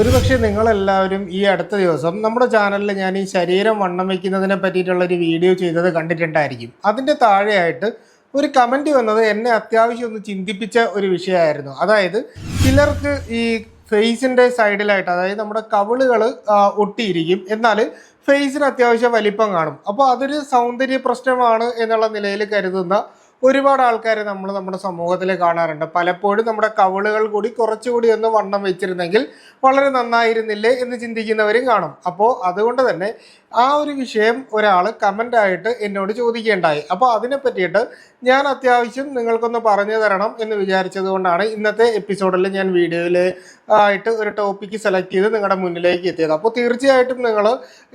ഒരുപക്ഷെ നിങ്ങളെല്ലാവരും ഈ അടുത്ത ദിവസം നമ്മുടെ ചാനലിൽ ഞാൻ ഈ ശരീരം വണ്ണം വയ്ക്കുന്നതിനെ പറ്റിയിട്ടുള്ള ഒരു വീഡിയോ ചെയ്തത് കണ്ടിട്ടുണ്ടായിരിക്കും. അതിന്റെ താഴെയായിട്ട് ഒരു കമന്റ് വന്നത് എന്നെ അത്യാവശ്യം ഒന്ന് ചിന്തിപ്പിച്ച ഒരു വിഷയമായിരുന്നു. അതായത് ചിലർക്ക് ഈ ഫേസിന്റെ സൈഡിലായിട്ട് അതായത് നമ്മുടെ കവിളുകൾ ഒട്ടിയിരിക്കും. എന്നാൽ ഫേസിന് അത്യാവശ്യം വലിപ്പം കാണും. അപ്പോൾ അതൊരു സൗന്ദര്യ പ്രശ്നമാണ് എന്നുള്ള നിലയിൽ കരുതുന്ന ഒരുപാട് ആൾക്കാരെ നമ്മൾ നമ്മുടെ സമൂഹത്തിൽ കാണാറുണ്ട്. പലപ്പോഴും നമ്മുടെ കവിളുകൾ കൂടി കുറച്ചുകൂടി ഒന്ന് വണ്ണം വെച്ചിരുന്നെങ്കിൽ വളരെ നന്നായിരുന്നില്ലേ എന്ന് ചിന്തിക്കുന്നവരും കാണും. അപ്പോൾ അതുകൊണ്ട് തന്നെ ആ ഒരു വിഷയം ഒരാൾ കമന്റായിട്ട് എന്നോട് ചോദിക്കേണ്ടായി. അപ്പോൾ അതിനെ പറ്റിയിട്ട് ഞാൻ അത്യാവശ്യം നിങ്ങൾക്കൊന്ന് പറഞ്ഞു തരണം എന്ന് വിചാരിച്ചത് കൊണ്ടാണ് ഇന്നത്തെ എപ്പിസോഡിൽ ഞാൻ വീഡിയോയിൽ ആയിട്ട് ഒരു ടോപ്പിക്ക് സെലക്ട് ചെയ്ത് നിങ്ങളുടെ മുന്നിലേക്ക് എത്തിയത്. അപ്പോൾ തീർച്ചയായിട്ടും നിങ്ങൾ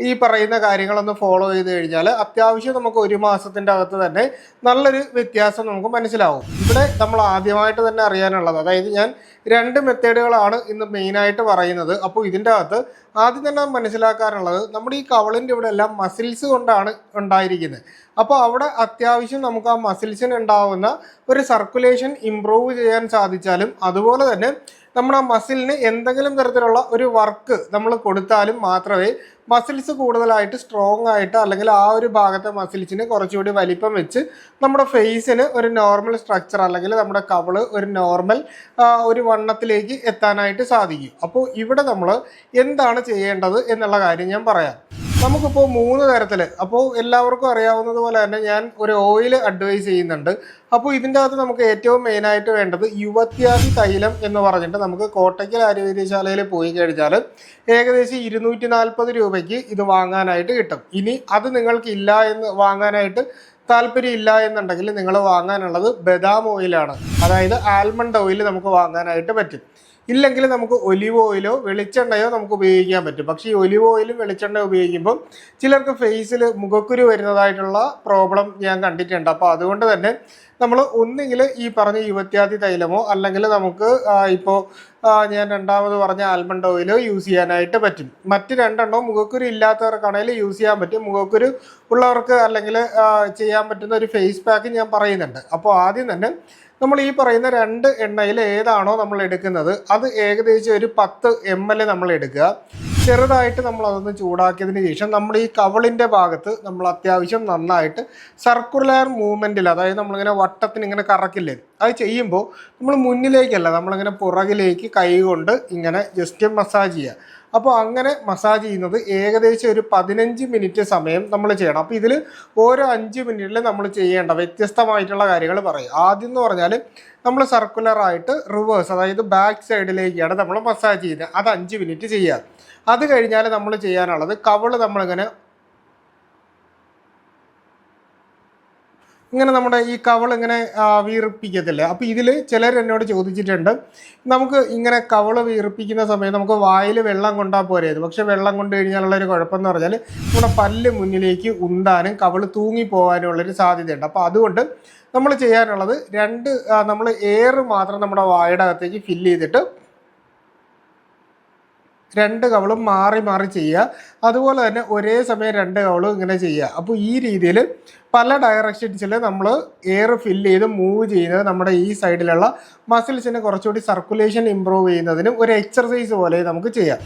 ഈ പറയുന്ന കാര്യങ്ങളൊന്ന് ഫോളോ ചെയ്ത് കഴിഞ്ഞാൽ അത്യാവശ്യം നമുക്ക് ഒരു മാസത്തിന്റെ അകത്ത് തന്നെ നല്ലൊരു വ്യത്യാസം നമുക്ക് മനസ്സിലാവും. ഇവിടെ നമ്മൾ ആദ്യമായിട്ട് തന്നെ അറിയാനുള്ളത് അതായത് ഞാൻ രണ്ട് മെത്തേഡുകളാണ് ഇന്ന് മെയിനായിട്ട് പറയുന്നത്. അപ്പോൾ ഇതിന്റെ അകത്ത് ആദ്യം തന്നെ മനസ്സിലാക്കാനുള്ളത് നമ്മുടെ ഈ കവളിന്റെ ഇവിടെ എല്ലാം മസിൽസ് കൊണ്ടാണ് ഉണ്ടായിരിക്കുന്നത്. അപ്പോൾ അവിടെ അത്യാവശ്യം നമുക്ക് ആ മസിൽസിന് ഉണ്ടാവുന്ന ഒരു സർക്കുലേഷൻ ഇമ്പ്രൂവ് ചെയ്യാൻ സാധിച്ചാലും അതുപോലെ തന്നെ നമ്മുടെ മസിലിന് എന്തെങ്കിലും തരത്തിലുള്ള ഒരു വർക്ക് നമ്മൾ കൊടുത്താലും മാത്രമേ മസിൽസ് കൂടുതലായിട്ട് സ്ട്രോങ് ആയിട്ട് അല്ലെങ്കിൽ ആ ഒരു ഭാഗത്തെ മസിൽസിന് കുറച്ചുകൂടി വലിപ്പം വെച്ച് നമ്മുടെ ഫേസിന് ഒരു നോർമൽ സ്ട്രക്ചർ അല്ലെങ്കിൽ നമ്മുടെ കവൾ ഒരു നോർമൽ ഒരു വണ്ണത്തിലേക്ക് എത്താനായിട്ട് സാധിക്കും. അപ്പോൾ ഇവിടെ നമ്മൾ എന്താണ് ചെയ്യേണ്ടത് എന്നുള്ള കാര്യം ഞാൻ പറയാം. നമുക്കിപ്പോൾ മൂന്ന് തരത്തിൽ അപ്പോൾ എല്ലാവർക്കും അറിയാവുന്നത് പോലെ തന്നെ ഞാൻ ഒരു ഓയിൽ അഡ്വൈസ് ചെയ്യുന്നുണ്ട്. അപ്പോൾ ഇതിന്റെ അകത്ത് നമുക്ക് ഏറ്റവും മെയിനായിട്ട് വേണ്ടത് യുവത്യാദി തൈലം എന്ന് പറഞ്ഞിട്ട് നമുക്ക് കോട്ടയ്ക്കൽ ആയുർവേദശാലയിൽ പോയി കഴിഞ്ഞാൽ ഏകദേശം ഇരുന്നൂറ്റി നാൽപ്പത് രൂപയ്ക്ക് ഇത് വാങ്ങാനായിട്ട് കിട്ടും. ഇനി അത് നിങ്ങൾക്ക് ഇല്ല എന്ന് വാങ്ങാനായിട്ട് താല്പര്യം ഇല്ല എന്നുണ്ടെങ്കിൽ നിങ്ങൾ വാങ്ങാനുള്ളത് ബദാം ഓയിലാണ് അതായത് ആൽമണ്ട് ഓയിൽ നമുക്ക് വാങ്ങാനായിട്ട് പറ്റും. ഇല്ലെങ്കിൽ നമുക്ക് ഒലിവ് ഓയിലോ വെളിച്ചെണ്ണയോ നമുക്ക് ഉപയോഗിക്കാൻ പറ്റും. പക്ഷേ ഈ ഒലിവ് ഓയിലും വെളിച്ചെണ്ണ ഉപയോഗിക്കുമ്പോൾ ചിലർക്ക് ഫേസിൽ മുഖക്കുരു വരുന്നതായിട്ടുള്ള പ്രോബ്ലം ഞാൻ കണ്ടിട്ടുണ്ട്. അപ്പോൾ അതുകൊണ്ട് തന്നെ നമ്മൾ ഒന്നുകിൽ ഈ പറഞ്ഞ യുവത്യാദി തൈലമോ അല്ലെങ്കിൽ നമുക്ക് ഇപ്പോൾ ഞാൻ രണ്ടാമത് പറഞ്ഞ ആൽമണ്ട് ഓയിലോ യൂസ് ചെയ്യാനായിട്ട് പറ്റും. മറ്റ് രണ്ടെണ്ണവും മുഖക്കുരു ഇല്ലാത്തവർക്കാണെങ്കിൽ യൂസ് ചെയ്യാൻ പറ്റും. മുഖക്കുരു ഉള്ളവർക്ക് അല്ലെങ്കിൽ ചെയ്യാൻ പറ്റുന്ന ഒരു ഫേസ് പാക്ക് ഞാൻ പറയുന്നുണ്ട്. അപ്പോൾ ആദ്യം തന്നെ നമ്മൾ ഈ പറയുന്ന രണ്ട് എണ്ണയിൽ ഏതാണോ നമ്മൾ എടുക്കുന്നത് അത് ഏകദേശം ഒരു പത്ത് എം എൽ നമ്മൾ എടുക്കുക. ചെറുതായിട്ട് നമ്മൾ അതൊന്ന് ചൂടാക്കിയതിന് ശേഷം നമ്മൾ ഈ കവളിന്റെ ഭാഗത്ത് നമ്മൾ അത്യാവശ്യം നന്നായിട്ട് സർക്കുലർ മൂവ്മെന്റിൽ അതായത് നമ്മളിങ്ങനെ വട്ടത്തിന് ഇങ്ങനെ കറക്കില്ലേ അത് ചെയ്യുമ്പോൾ നമ്മൾ മുന്നിലേക്കല്ല നമ്മളിങ്ങനെ പുറകിലേക്ക് കൈ കൊണ്ട് ഇങ്ങനെ ജസ്റ്റ് മസാജ് ചെയ്യുക. അപ്പോൾ അങ്ങനെ മസാജ് ചെയ്യുന്നത് ഏകദേശം ഒരു പതിനഞ്ച് മിനിറ്റ് സമയം നമ്മൾ ചെയ്യണം. അപ്പോൾ ഇതിൽ ഓരോ അഞ്ച് മിനിറ്റിൽ നമ്മൾ ചെയ്യേണ്ട വ്യത്യസ്തമായിട്ടുള്ള കാര്യങ്ങൾ പറയും. ആദ്യം എന്ന് പറഞ്ഞാൽ നമ്മൾ സർക്കുലർ ആയിട്ട് റിവേഴ്സ് അതായത് ബാക്ക് സൈഡിലേക്കാണ് നമ്മൾ മസാജ് ചെയ്യുന്നത്. അത് അഞ്ച് മിനിറ്റ് ചെയ്യുക അത് കഴിഞ്ഞാൽ നമ്മൾ ചെയ്യാനുള്ളത് കവൾ നമ്മളിങ്ങനെ ഇങ്ങനെ നമ്മുടെ ഈ കവൾ ഇങ്ങനെ വീർപ്പിക്കത്തില്ലേ? അപ്പോൾ ഇതിൽ ചിലർ എന്നോട് ചോദിച്ചിട്ടുണ്ട് നമുക്ക് ഇങ്ങനെ കവൾ വീർപ്പിക്കുന്ന സമയത്ത് നമുക്ക് വായിൽ വെള്ളം കൊണ്ടാൽ പോരേത് പക്ഷേ വെള്ളം കൊണ്ടു കഴിഞ്ഞാലുള്ള ഒരു കുഴപ്പം എന്ന് പറഞ്ഞാൽ നമ്മുടെ പല്ല് മുന്നിലേക്ക് ഉണ്ടാനും കവൾ തൂങ്ങി പോകാനും ഉള്ളൊരു സാധ്യതയുണ്ട്. അപ്പോൾ അതുകൊണ്ട് നമ്മൾ ചെയ്യാനുള്ളത് രണ്ട് നമ്മൾ എയർ മാത്രം നമ്മുടെ വായുടെ അകത്തേക്ക് ഫില്ല് ചെയ്തിട്ട് രണ്ട് കവളും മാറി മാറി ചെയ്യുക. അതുപോലെ തന്നെ ഒരേ സമയം രണ്ട് കവളും ഇങ്ങനെ ചെയ്യുക. അപ്പോൾ ഈ രീതിയിൽ പല ഡയറക്ഷൻസിൽ നമ്മൾ എയർ ഫില്ല് ചെയ്ത് മൂവ് ചെയ്യുന്നത് നമ്മുടെ ഈ സൈഡിലുള്ള മസിൽസിന് കുറച്ചുകൂടി സർക്കുലേഷൻ ഇമ്പ്രൂവ് ചെയ്യുന്നതിനും ഒരു എക്സർസൈസ് പോലെ നമുക്ക് ചെയ്യാം.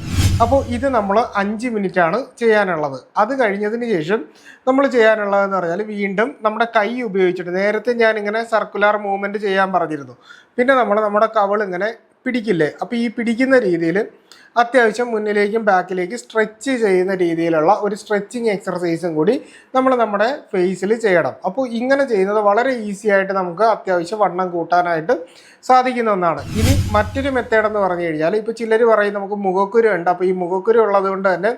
അപ്പോൾ ഇത് നമ്മൾ അഞ്ച് ആണ് ചെയ്യാനുള്ളത്. അത് കഴിഞ്ഞതിന് ശേഷം നമ്മൾ ചെയ്യാനുള്ളതെന്ന് പറഞ്ഞാൽ വീണ്ടും നമ്മുടെ കൈ ഉപയോഗിച്ചിട്ട് നേരത്തെ ഞാൻ ഇങ്ങനെ സർക്കുലർ മൂവ്മെന്റ് ചെയ്യാൻ പറഞ്ഞിരുന്നു. പിന്നെ നമ്മൾ നമ്മുടെ കവൾ ഇങ്ങനെ പിടിക്കില്ലേ? അപ്പോൾ ഈ പിടിക്കുന്ന രീതിയിൽ അത്യാവശ്യം മുന്നിലേക്കും ബാക്കിലേക്കും സ്ട്രെച്ച് ചെയ്യുന്ന രീതിയിലുള്ള ഒരു സ്ട്രെച്ചിങ് എക്സർസൈസും കൂടി നമ്മൾ നമ്മുടെ ഫേസിൽ ചെയ്യണം. അപ്പോൾ ഇങ്ങനെ ചെയ്യുന്നത് വളരെ ഈസി ആയിട്ട് നമുക്ക് അത്യാവശ്യം വണ്ണം കൂട്ടാനായിട്ട് സാധിക്കുന്ന ഒന്നാണ്. ഇനി മറ്റൊരു മെത്തേഡ് എന്ന് പറഞ്ഞു കഴിഞ്ഞാൽ ഇപ്പോൾ ചിലർ പറയും നമുക്ക് മുഖക്കുരു ഉണ്ട്. അപ്പോൾ ഈ മുഖക്കുരു ഉള്ളത് കൊണ്ട് തന്നെ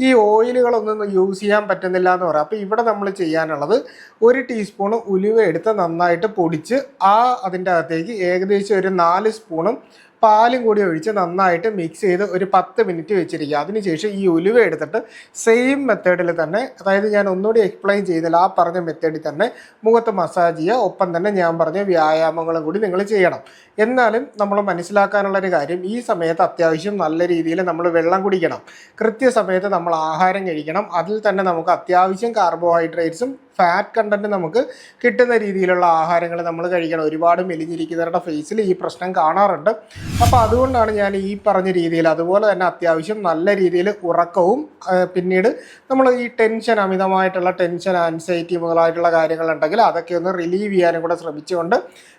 ഈ ഓയിലുകളൊന്നും യൂസ് ചെയ്യാൻ പറ്റുന്നില്ല എന്ന് പറയാം. അപ്പോൾ ഇവിടെ നമ്മൾ ചെയ്യാനുള്ളത് ഒരു ടീസ്പൂണ് ഉലുവ എടുത്ത് നന്നായിട്ട് പൊടിച്ച് ആ അതിന്റെ അകത്തേക്ക് ഏകദേശം ഒരു നാല് സ്പൂണും പാലും കൂടി ഒഴിച്ച് നന്നായിട്ട് മിക്സ് ചെയ്ത് ഒരു പത്ത് മിനിറ്റ് വെച്ചിരിക്കുക. അതിനുശേഷം ഈ ഉലുവ എടുത്തിട്ട് സെയിം മെത്തേഡിൽ തന്നെ അതായത് ഞാൻ ഒന്നുകൂടി എക്സ്പ്ലെയിൻ ചെയ്തില്ല ആ പറഞ്ഞ മെത്തേഡിൽ തന്നെ മുഖത്ത് മസാജ് ചെയ്യുക. ഒപ്പം തന്നെ ഞാൻ പറഞ്ഞ വ്യായാമങ്ങളും കൂടി നിങ്ങൾ ചെയ്യണം. എന്നാലും നമ്മൾ മനസ്സിലാക്കാനുള്ള ഒരു കാര്യം ഈ സമയത്ത് അത്യാവശ്യം നല്ല രീതിയിൽ നമ്മൾ വെള്ളം കുടിക്കണം. കൃത്യസമയത്ത് നമ്മൾ ആഹാരം കഴിക്കണം. അതിൽ തന്നെ നമുക്ക് അത്യാവശ്യം കാർബോഹൈഡ്രേറ്റ്സും ഫാറ്റ് കണ്ടന്റ് നമുക്ക് കിട്ടുന്ന രീതിയിലുള്ള ആഹാരങ്ങൾ നമ്മൾ കഴിക്കണം. ഒരുപാട് മെലിഞ്ഞിരിക്കുന്നവരുടെ ഫേസിൽ ഈ പ്രശ്നം കാണാറുണ്ട്. അപ്പോൾ അതുകൊണ്ടാണ് ഞാൻ ഈ പറഞ്ഞ രീതിയിൽ അതുപോലെ തന്നെ അത്യാവശ്യം നല്ല രീതിയിൽ ഉറക്കവും പിന്നീട് നമ്മൾ ഈ ടെൻഷൻ അമിതമായിട്ടുള്ള ടെൻഷൻ ആൻസൈറ്റി മുതലായിട്ടുള്ള കാര്യങ്ങളുണ്ടെങ്കിൽ അതൊക്കെ ഒന്ന് റിലീവ് ചെയ്യാനും കൂടെ ശ്രമിച്ചുകൊണ്ട്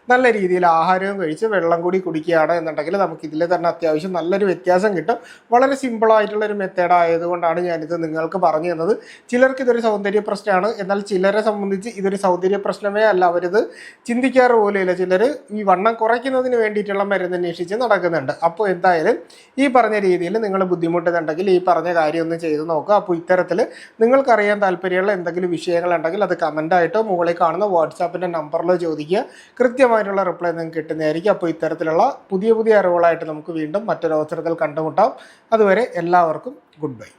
നല്ല രീതിയിൽ ആഹാരവും കഴിച്ച് വെള്ളം കൂടി കുടിക്കുകയാണ് എന്നുണ്ടെങ്കിൽ നമുക്ക് ഇതിൽ തന്നെ അത്യാവശ്യം നല്ലൊരു വ്യത്യാസം കിട്ടും. വളരെ സിമ്പിളായിട്ടുള്ള ഒരു മെത്തേഡ് ആയതുകൊണ്ടാണ് ഞാനിത് നിങ്ങൾക്ക് പറഞ്ഞു തന്നത്. ചിലർക്ക് ഇതൊരു സൗന്ദര്യ പ്രശ്നമാണ്. എന്നാൽ ചിലരെ സംബന്ധിച്ച് ഇതൊരു സൗന്ദര്യ പ്രശ്നമേ അല്ല. അവരിത് ചിന്തിക്കാറ് പോലെയില്ല ചിലർ ഈ വണ്ണം കുറയ്ക്കുന്നതിന് വേണ്ടിയിട്ടുള്ള മരുന്ന് അന്വേഷിച്ച് നടക്കുന്നുണ്ട്. അപ്പോൾ എന്തായാലും ഈ പറഞ്ഞ രീതിയിൽ നിങ്ങൾ ബുദ്ധിമുട്ടുന്നുണ്ടെങ്കിൽ ഈ പറഞ്ഞ കാര്യം ഒന്ന് ചെയ്ത് നോക്കുക. അപ്പോൾ ഇത്തരത്തിൽ നിങ്ങൾക്കറിയാൻ താല്പര്യമുള്ള എന്തെങ്കിലും വിഷയങ്ങളുണ്ടെങ്കിൽ അത് കമന്റായിട്ടോ മുകളിൽ കാണുന്ന വാട്സാപ്പിന്റെ നമ്പറിലോ ചോദിക്കുക. കൃത്യമായിട്ടുള്ള റിപ്ലൈ നിങ്ങൾക്ക് കിട്ടുന്നതായിരിക്കും. അപ്പോൾ ഇത്തരത്തിലുള്ള പുതിയ പുതിയ അറിവുകളായിട്ട് നമുക്ക് വീണ്ടും മറ്റൊരു അവസരത്തിൽ കണ്ടുമുട്ടാം. അതുവരെ എല്ലാവർക്കും ഗുഡ് ബൈ.